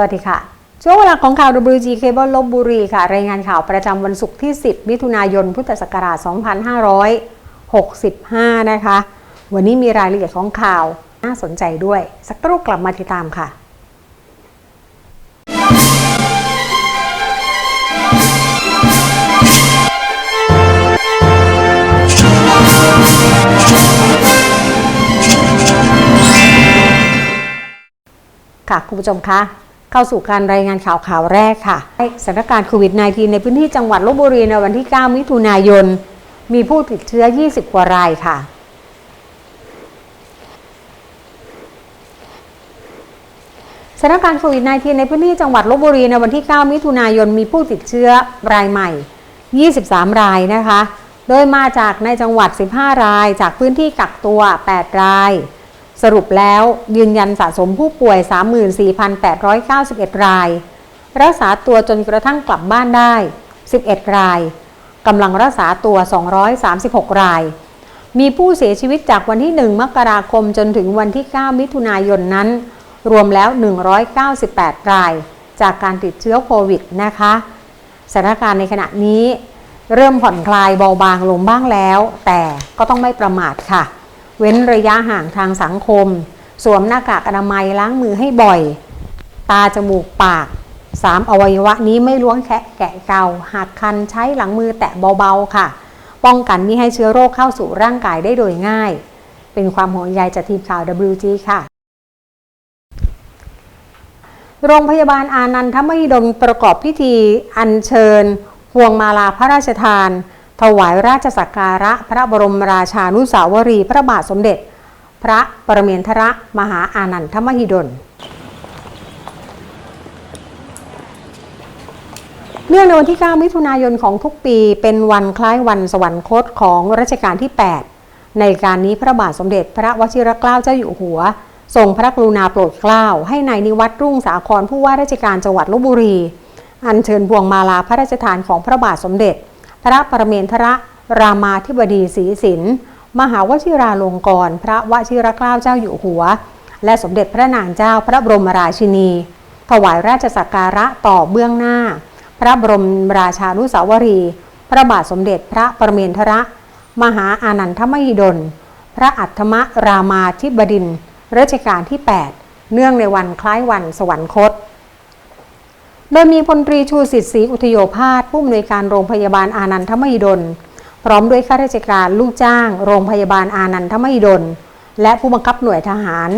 สวัสดีค่ะ ช่วงเวลาของข่าว WG Cable ลบบุรีค่ะ รายงานข่าวประจำวันศุกร์ที่ 10 มิถุนายน พุทธศักราช 2565 นะคะ วันนี้มีรายละเอียดของข่าวน่าสนใจด้วย สักครู่กลับมาติดตามค่ะค่ะ คุณผู้ชมคะ เข้าสู่การรายงานข่าวข่าวแรกค่ะสถานการณ์โควิด -19 ในพื้นที่จังหวัดลบบุรีในวันที่ 9 มิถุนายน มีผู้ติดเชื้อ 20 กว่ารายค่ะ สถานการณ์โควิด -19 ในพื้นที่จังหวัดลบบุรีในวันที่ 9 มิถุนายน มีผู้ติดเชื้อรายใหม่ 23 รายนะคะ โดยมาจากในจังหวัด 15 ราย จากพื้นที่กักตัว 8 ราย สรุปแล้วยืนยันสะสมผู้ป่วย 34,891 ราย รักษาตัวจนกระทั่งกลับบ้านได้ 11 ราย กำลังรักษาตัว 236 ราย มีผู้เสียชีวิตจากวันที่ 1 มกราคมจนถึงวันที่ 9 มิถุนายนนั้น รวมแล้ว 198 ราย จากการติดเชื้อโควิดนะคะสถานการณ์ในขณะนี้ เริ่มผ่อนคลายเบาบางลงบ้างแล้ว แต่ก็ต้องไม่ประมาทค่ะ เว้นระยะห่างทางสังคม สวมหน้ากากอนามัยล้างมือให้บ่อย ตาจมูกปากสามอวัยวะนี้ไม่ล้วงแคะแกะเกาหากคันใช้หลังมือแตะเบาๆค่ะ ป้องกันมิให้เชื้อโรคเข้าสู่ร่างกายได้โดยง่าย เป็นความห่วงใยจากทีมข่าว WG ค่ะ โรงพยาบาลอานันทมหิดลประกอบพิธีอัญเชิญพวงมาลาพระราชทาน ถวายราชสักการะพระบรมราชานุสาวรีพระบาทสมเด็จ พระปรเมนทรมหาอานันทมหิดล เนื่องในวันที่ 9 มิถุนายนของทุกปีเป็นวันคล้ายวันสวรรคตของรัชกาลที่ 8 ในการนี้พระบาทสมเด็จพระวชิรเกล้าเจ้าอยู่หัวทรงพระกรุณาโปรดเกล้าให้ในายนิวัตรรุ่งสาครผู้ว่าราชการจังหวัดลบบุรี อัญเชิญพวงมาลาพระราชทานของพระบาทสมเด็จ พระประเมนทรรามาธิบดีศรีสินมหาวชิราลงกรณพระวชิรเกล้าเจ้าอยู่หัว และสมเด็จพระนางเจ้าพระบรมราชินี ถวายราชสักการะต่อเบื้องหน้า พระบรมราชานุสาวรี พระบาทสมเด็จพระประเมนทรมหาอานันทมหิดล พระอัฏฐมรามาธิบดินทร์รัชกาลที่ 8 เนื่องในวันคล้ายวันสวรรคต โดยมีพลตรีชูสิทธิ์ศรีอุทโยภาสผู้อำนวยการโรงพยาบาลอานันทมหิดล พร้อมด้วยข้าราชการลูกจ้าง โรงพยาบาลอานันทมหิดล และผู้บังคับหน่วยทหาร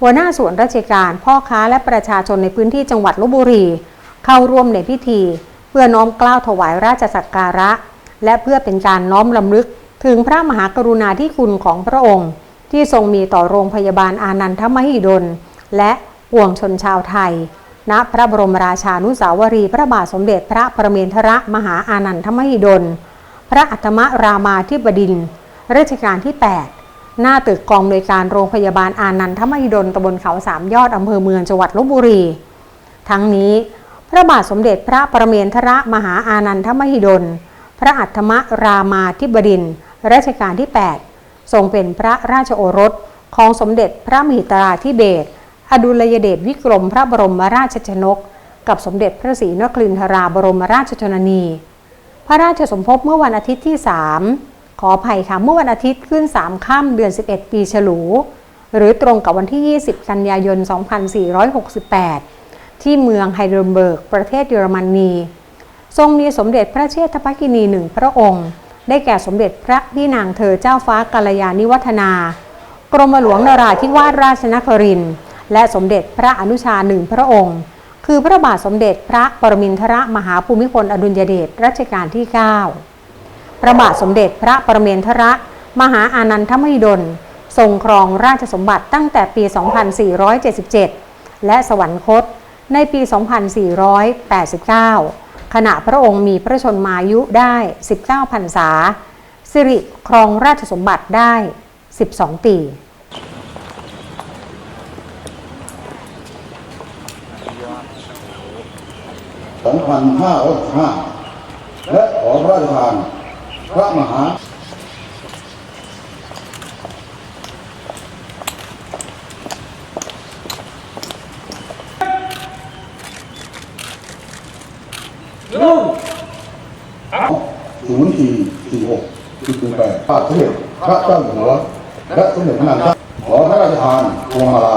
หัวหน้าส่วนราชการพ่อค้าและประชาชนในพื้นที่จังหวัดลบบุรี เข้าร่วมในพิธี เพื่อน้อมเกล้าวถวายราชสักการะ และเพื่อเป็นการน้อมลำลึกถึงพระมหากรุณาธิคุณของพระองค์ ที่ทรงมีต่อโรงพยาบาลอานันทมหิดล และปวงชนชาวไทย ณพระบรมราชานุสาวรีพระบาทสมเด็จพระประเมนทรมหาอานันทมหิดล พระอัตมรามาธิบดินรัชกาลที่ 8 หน้าตึกกองโดยการโรงพยาบาลอานันทมหิดลตำบลเขาสามยอดอำเภอเมืองจังหวัดลบบุรี ทั้งนี้ พระบาทสมเด็จพระประเมนทรมหาอานันทมหิดล พระอัตมรามาธิบดินร์รัชกาลที่ 8 ทรงเป็นพระราชโอรสของสมเด็จพระมหิตราธิเบศร อดุลยเดชวิกรมพระบรมราชชนก กับสมเด็จพระศรีนครินทราบรมราชชนนี พระราชสมภพเมื่อวันอาทิตย์ที่ 3 ขออภัยค่ะ เมื่อวันอาทิตย์ขึ้น 3 ค่ำเดือน 11 ปีฉลู หรือตรงกับวันที่ 20 กันยายน 2468 ที่เมืองไฮเดลเบิร์ก ประเทศเยอรมนี ทรงมีสมเด็จพระเชษฐภกินีหนึ่งพระองค์ ได้แก่สมเด็จพระพี่นางเธอเจ้าฟ้ากัลยาณิวัฒนา กรมหลวงนราธิวาสราชนครินทร์ และสมเด็จพระอนุชาหนึ่งพระองค์ คือพระบาทสมเด็จพระปรมินทรมหาภูมิพลอดุลยเดชรัชกาลที่ 9 พระบาทสมเด็จพระปรมินทรมหาอานันทมหิดล ทรงครองราชสมบัติตั้งแต่ปี 2477 และสวรรคตในปี 2489 ขณะพระองค์มีพระชนมายุได้ 19 พรรษา สิริครองราชสมบัติได้ 12 ปี 2565และขอพระราชทานพระมหาขศูนย์สี่สี่หกจุดหนึ่แปดพระเทพพระเจ้าหัว และสมเด็จพระนางเจ้าขอพระราชทานพวงมาลา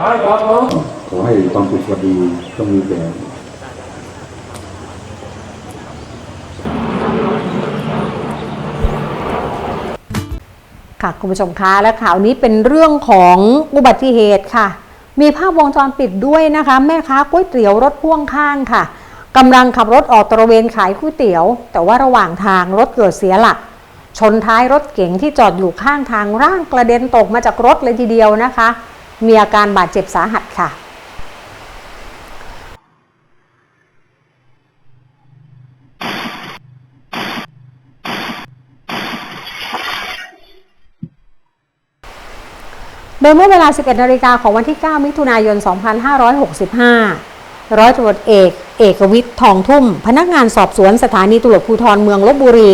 ขอให้ความสุขสวัสดีต้องมีแก่ค่ะคุณผู้ชมคะและข่าวนี้เป็นเรื่องของอุบัติเหตุค่ะ มีภาพวงจรปิดด้วยนะคะ แม่ค้าก๋วยเตี๋ยวรถพ่วงข้างค่ะกำลังขับรถออกตระเวนขายก๋วยเตี๋ยว แต่ว่าระหว่างทางรถเกิดเสียหลัก ชนท้ายรถเก๋งที่จอดอยู่ข้างทางร่างกระเด็นตกมาจากรถเลยทีเดียวนะคะ มีอาการบาดเจ็บสาหัสค่ะโดยเมื่อเวลา 11 นาฬิกาของวันที่ 9 มิถุนายน 2565 ร้อยตำรวจเอก เอกวิทย์ ทองทุ่ม พนักงานสอบสวนสถานีตำรวจภูธรเมืองลบบุรี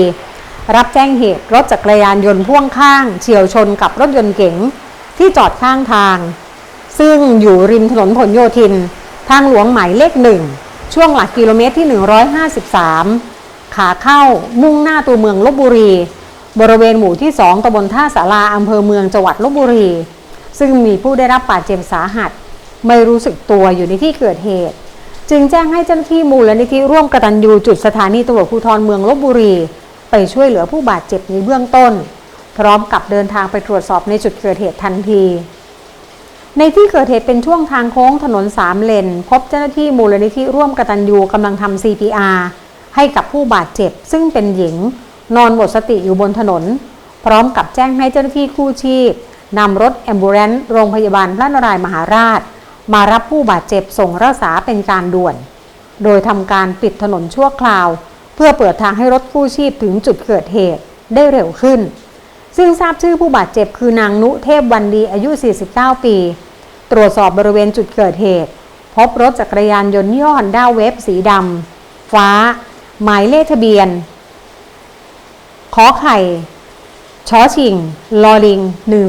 รับแจ้งเหตุรถจักรยานยนต์พ่วงข้าง เฉียวชนกับรถยนต์เก๋ง ที่จอดข้างทาง ซึ่งอยู่ริมถนนผลโยธิน ทางหลวงหมายเลขหนึ่ง ช่วงหลักกิโลเมตรที่ 153 ขาเข้ามุ่งหน้าตัวเมืองลบบุรี บริเวณหมู่ที่ 2ตำบลท่าสาราอำเภอเมืองจังหวัดลบบุรี ซึ่งมีผู้ได้รับบาดเจ็บสาหัส ไม่รู้สึกตัวอยู่ในที่เกิดเหตุ จึงแจ้งให้เจ้าหน้าที่มูลนิธิร่วมกตัญญูจุดสถานีตำรวจภูธรเมืองลบบุรี ไปช่วยเหลือผู้บาดเจ็บในเบื้องต้น พร้อมกับเดินทางไปตรวจสอบในจุดเกิดเหตุทันที ในที่เกิดเหตุเป็นช่วงทางโค้งถนนสามเลน พบเจ้าหน้าที่มูลนิธิร่วมกตัญญูกำลังทำ CPR ให้กับผู้บาดเจ็บ ซึ่งเป็นหญิง นอนหมดสติอยู่บนถนน พร้อมกับแจ้งให้เจ้าหน้าที่กู้ชีพนำรถแอมบูเรนซ์โรงพยาบาลพระนารายณ์มหาราช มารับผู้บาดเจ็บส่งรักษาเป็นการด่วน โดยทำการปิดถนนชั่วคราว เพื่อเปิดทางให้รถกู้ชีพถึงจุดเกิดเหตุได้เร็วขึ้น ซึ่งทราบชื่อผู้บาดเจ็บคือนางนุเทพวันดีอายุ 49 ปี ตรวจสอบบริเวณจุดเกิดเหตุ พบรถจักรยานยนต์ยี่ห้อฮอนด้าเวฟสีดำฟ้า หมายเลขทะเบียนขอไข่ชอชิง ลอลิง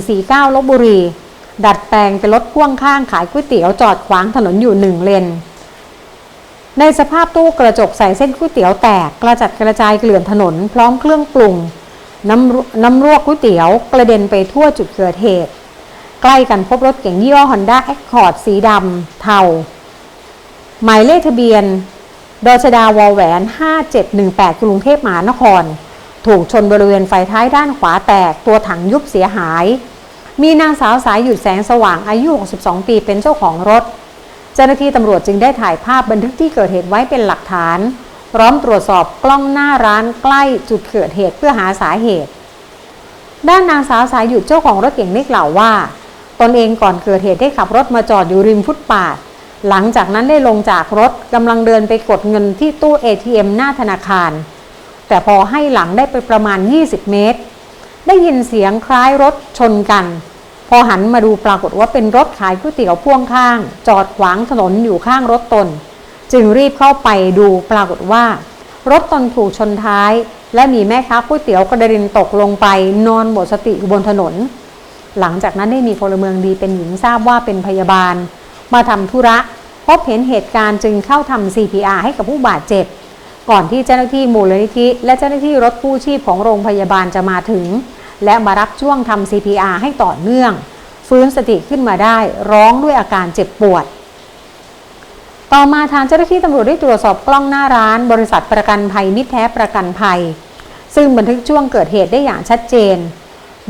149ลบบุรี ดัดแปลงเป็นรถพ่วงข้างขายก๋วยเตี๋ยวจอดขวางถนนอยู่หนึ่งเลน ในสภาพตู้กระจกใส่เส้นก๋วยเตี๋ยวแตกกระจัดกระจายเกลื่อนถนนพร้อมเครื่องปรุง น้ำรน้ำรวกก๋วยเตี๋ยวกระเด็นไปทั่วจุดเกิดเหตุ ใกล้กันพบรถเก๋งยี่ห้อ Honda Accord สีดำเทา หมายเลขทะเบียนดชดาวอแหวน 5718 กรุงเทพมหานคร ถูกชนบริเวณไฟท้ายด้านขวาแตกตัวถังยุบเสียหาย มีนางสาวสายหยุดแสงสว่างอายุ 62 ปีเป็นเจ้าของรถ เจ้าหน้าที่ตำรวจจึงได้ถ่ายภาพบันทึกที่เกิดเหตุไว้เป็นหลักฐาน พร้อมตรวจสอบกล้องหน้าร้านใกล้จุดเกิดเหตุเพื่อหาสาเหตุ ด้านนางสาวสายหยุดเจ้าของรถเก่งได้กล่าวว่า ตนเองก่อนเกิดเหตุได้ขับรถมาจอดอยู่ริมฟุตปาด หลังจากนั้นได้ลงจากรถกำลังเดินไปกดเงินที่ตู้ ATM หน้าธนาคาร แต่พอให้หลังได้ไปประมาณ 20 เมตร ได้ยินเสียงคล้ายรถชนกันพอหันมาดูปรากฏว่าเป็นรถขายก๋วยเตี๋ยวพ่วงข้าง จอดขวางถนนอยู่ข้างรถตน จึงรีบเข้าไปดูปรากฏว่า รถตนถูกชนท้าย และมีแม่ค้าก๋วยเตี๋ยวกระเด็นตกลงไปนอนหมดสติอยู่บนถนน หลังจากนั้นได้มีพลเมืองดีเป็นหญิงทราบว่าเป็นพยาบาล มาทำธุระ พบเห็นเหตุการณ์จึงเข้าทำ CPR ให้กับผู้บาดเจ็บ ก่อนที่เจ้าหน้าที่มูลนิธิ และเจ้าหน้าที่รถกู้ชีพของโรงพยาบาลจะมาถึง และมารับช่วงทำ CPR ให้ต่อเนื่อง ฟื้นสติขึ้นมาได้ร้องด้วยอาการเจ็บปวด ต่อมาทางเจ้าหน้าที่ตำรวจได้ตรวจสอบกล้องหน้าร้าน บริษัทประกันภัยมิตรแท้ประกันภัย ซึ่งบันทึกช่วงเกิดเหตุได้อย่างชัดเจน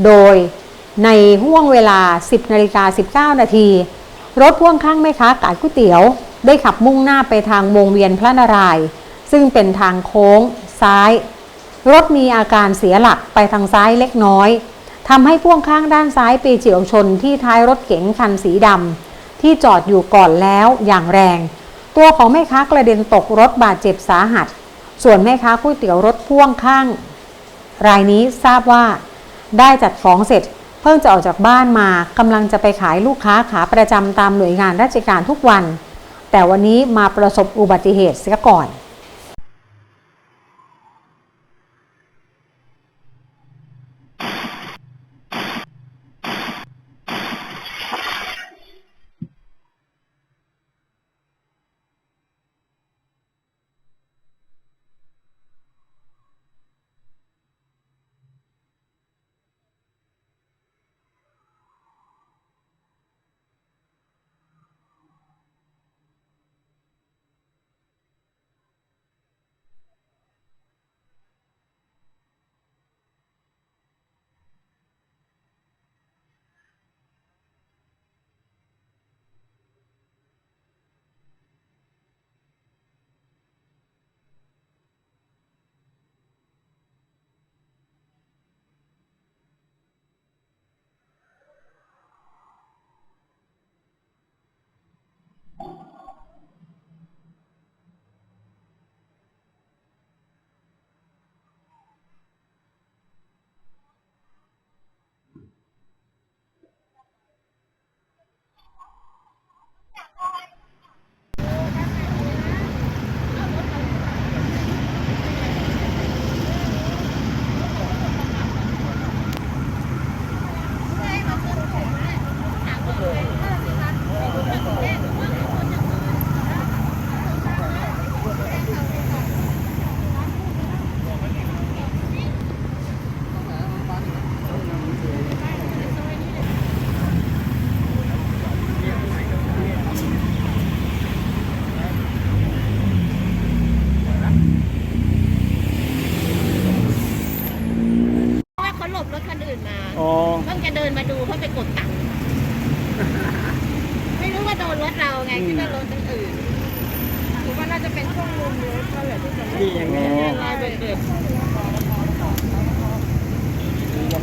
โดยในห่วงเวลา 10นาฬิกา19 นาที รถพ่วงข้างแม่ค้าขายก๋วยเตี๋ยว ได้ขับมุ่งหน้าไปทางวงเวียนพระนารายณ์ซึ่งเป็นทางโค้ง ซ้าย รถมีอาการเสียหลักไปทางซ้ายเล็กน้อยทำให้พ่วงข้างด้านซ้ายไปเฉียวชนที่ท้ายรถเก๋งคันสีดำที่จอดอยู่ก่อนแล้วอย่างแรง ตัวของแม่ค้ากระเด็นตกรถบาดเจ็บสาหัส ส่วนแม่ค้าก๋วยเตี๋ยวรถพ่วงข้าง รายนี้ทราบว่า ได้จัดของเสร็จ เพิ่งจะออกจากบ้านมากำลังจะไปขายลูกค้าขาประจำตามหน่วยงานราชการทุกวัน แต่วันนี้มาประสบอุบัติเหตุเสียก่อน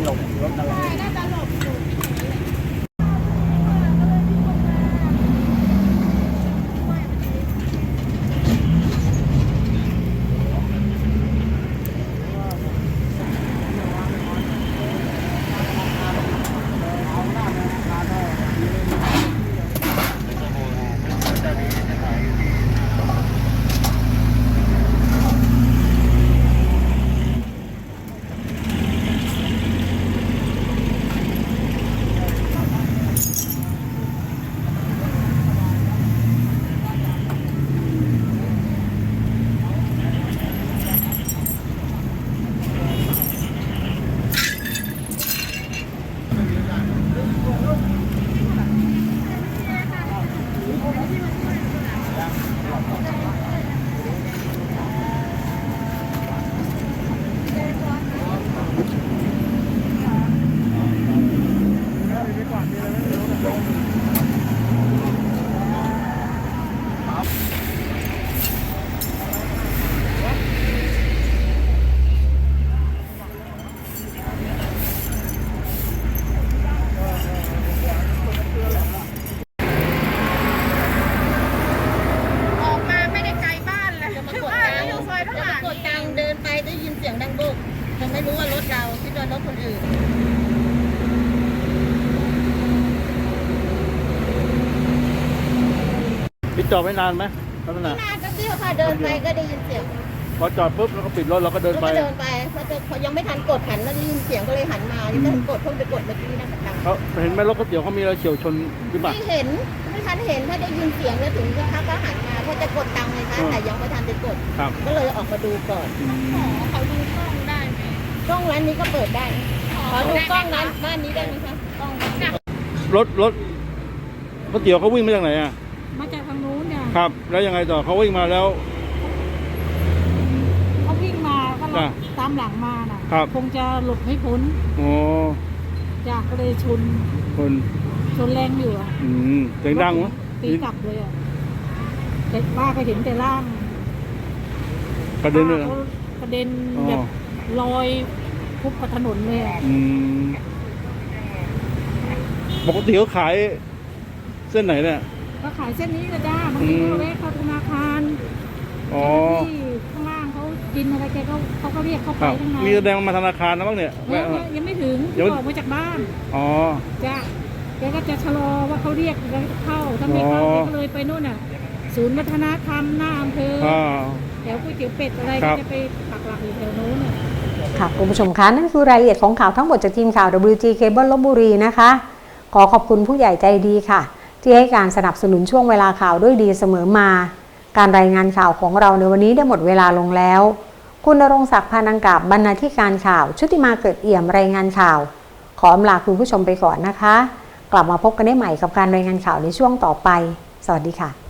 ลงรถอะไร ใช่น่าจะหลบอยู่ ออกมาไม่ได้ไกลบ้านเลยจะมากดตังค์อยู่ซอยทหารกดตังค์เดินไปได้ยินเสียงดังบุกยังไม่รู้ว่ารถเราคิดว่ารถคนอื่น พี่ จอดไม่นานไหมลักษณะน่าจะเที่ยวค่ะเดินไปก็ได้ยินเสียงพอจอดปุ๊บแล้วก็ปิดรถเราก็เดินก็ไปเดินไปพอจะพอยังไม่ทันกดหันแล้วได้ยินเสียงก็เลยหันมายังไม่ทันกดเพิ่งไปกดเมื่อกี้นะกดตังค์เขาเห็นไหมรถก๋วยเตี๋ยวเขามีอะไรเฉียวชนหรือเปล่า ไม่เห็นไม่ทันเห็นถ้าได้ยินเสียงแล้วถึงจะพักก็หันมาเพราะจะกดตังค์ไงคะอืม แต่ยังไม่ทันได้กด ครับก็เลยออกมาดูก่อนเขาดูกล้องได้ไหมกล้องร้านนี้ก็เปิดได้นะขอดูกล้องร้านบ้านนี้ได้ไหมคะกล้องรถรถก๋วยเตี๋ยวเขาวิ่งมาจากไหนอะมาจากทางนู้นเนี่ย ครับ แล้วยังไงต่อเขาวิ่งมาแล้ว เขาวิ่งมาก็จ้ะตามหลังมาน่ะครับ คงจะหลบไม่พ้นอ๋อจ้ะก็เลยชนคนชนแรงอยู่อะอืมเสียงดังมั้ยตีกลับเลยอะแต่ป้าก็เห็นแต่ร่างกระเด็นเลยเหรอป้าเขากระเด็นอ๋อ แบบลอยพุบกับถนนเลยอะอืมปกติเขาขายเส้นไหนเนี่ย ก็ขายเส้นนี้ก็จ้าบางทีอืมก็แวะเข้าธนาคารอ๋อที่ข้างล่างเขากินอะไรแกก็เขาก็เรียกเข้าคไปรับข้างในมีแสดงมาธนาคารนะบ้างเนี่ยยัแวะงยังยังไม่ถึงยังไม่ออกมาจากบ้านอ๋อจ้ะแกก็จะชะลอว่าเขาเรียกแล้วเข้าถ้าไม่เข้าอ๋อแกก็เลยไปนู่นน่ะ ศูนย์วัฒนธรรมหน้าอำเภอออ่าแถวก๋วยเตี๋ยวเป็ดอะไรครัก็บจะไปปักหลักอยู่แถวโน้นน่ะค่ะคุณผู้ชมคะนั่นคือรายละเอียดของข่าวทั้งหมดจากทีมข่าว WG Cable ลบบุรีนะคะ ขอขอบคุณผู้ใหญ่ใจดีค่ะ ที่ให้การสนับสนุนช่วงเวลาข่าวด้วยดีเสมอมา การรายงานข่าวของเราในวันนี้ได้หมดเวลาลงแล้ว คุณณรงศักดิ์พานังกาบบรรณาธิการข่าว ชุติมาเกิดเอี่ยมรายงานข่าว ขออำลาคุณผู้ชมไปก่อนนะคะ กลับมาพบกันได้ใหม่กับการรายงานข่าวในช่วงต่อไป สวัสดีค่ะ